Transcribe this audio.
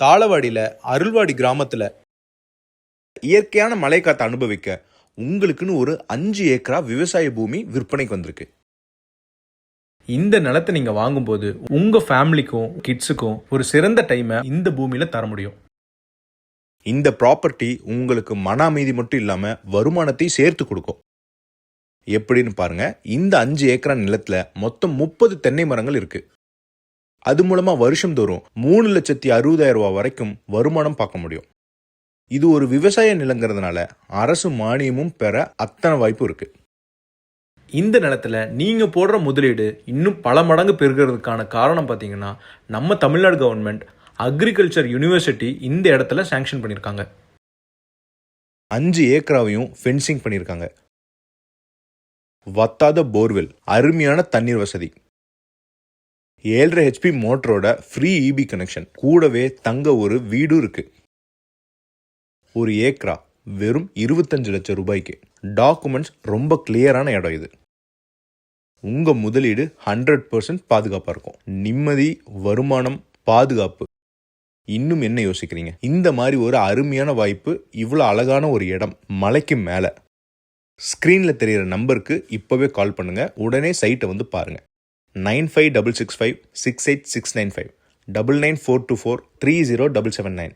தாளவாடியில அருள்வாடி கிராமத்துல இயற்கையான மழைக்காத்தை அனுபவிக்க உங்களுக்குன்னு ஒரு அஞ்சு ஏக்கரா விவசாய பூமி விற்பனைக்கு வந்திருக்கு. இந்த நிலத்தை நீங்க வாங்கும்போது உங்க ஃபேமிலிக்கும் கிட்ஸுக்கும் ஒரு சிறந்த டைமை இந்த பூமியில தர முடியும். இந்த ப்ராப்பர்ட்டி உங்களுக்கு மன அமைதி மட்டும் இல்லாம வருமானத்தை சேர்த்து கொடுக்கும். எப்படின்னு பாருங்க இந்த அஞ்சு ஏக்கரா நிலத்துல மொத்தம் முப்பது தென்னை மரங்கள் இருக்கு. அது மூலமா வருஷம் தோறும் மூணு லட்சத்தி அறுபதாயிரம் ரூபாய் வரைக்கும் வருமானம் பார்க்க முடியும். இது ஒரு விவசாய நிலங்கிறதுனால அரசு மானியமும் பெற அத்தனை வாய்ப்பு இருக்கு. இந்த நிலத்துல நீங்க போடுற முதலீடு இன்னும் பல மடங்கு பெருகிறதுக்கான காரணம் பார்த்தீங்கன்னா நம்ம தமிழ்நாடு கவர்மெண்ட் அக்ரிகல்ச்சர் யூனிவர்சிட்டி இந்த இடத்துல சாங்ஷன் பண்ணியிருக்காங்க அஞ்சு ஏக்கராவையும் ஃபென்சிங் பண்ணியிருக்காங்க வத்தாத போர்வெல் அருமையான தண்ணீர் வசதி. ஏழரை ஹெச்பி மோட்டரோட ஃப்ரீ இபி கனெக்ஷன் கூடவே தங்க ஒரு வீடும் இருக்கு. ஒரு ஏக்கரா வெறும் இருபத்தஞ்சு லட்சம் ரூபாய்க்கு. டாக்குமெண்ட்ஸ் ரொம்ப கிளியரான இடம் இது. உங்க முதலீடு ஹண்ட்ரட் பர்சன்ட் பாதுகாப்பாக இருக்கும். நிம்மதி வருமானம் பாதுகாப்பு. இன்னும் என்ன யோசிக்கிறீங்க? இந்த மாதிரி ஒரு அருமையான வாய்ப்பு இவ்வளோ அழகான ஒரு இடம் மலைக்கு மேலே. ஸ்க்ரீனில் தெரிகிற நம்பருக்கு இப்போவே கால் பண்ணுங்கள் உடனே சைட்டை வந்து பாருங்கள் nine five double six five six eight six nine five double nine four two four three zero double seven nine.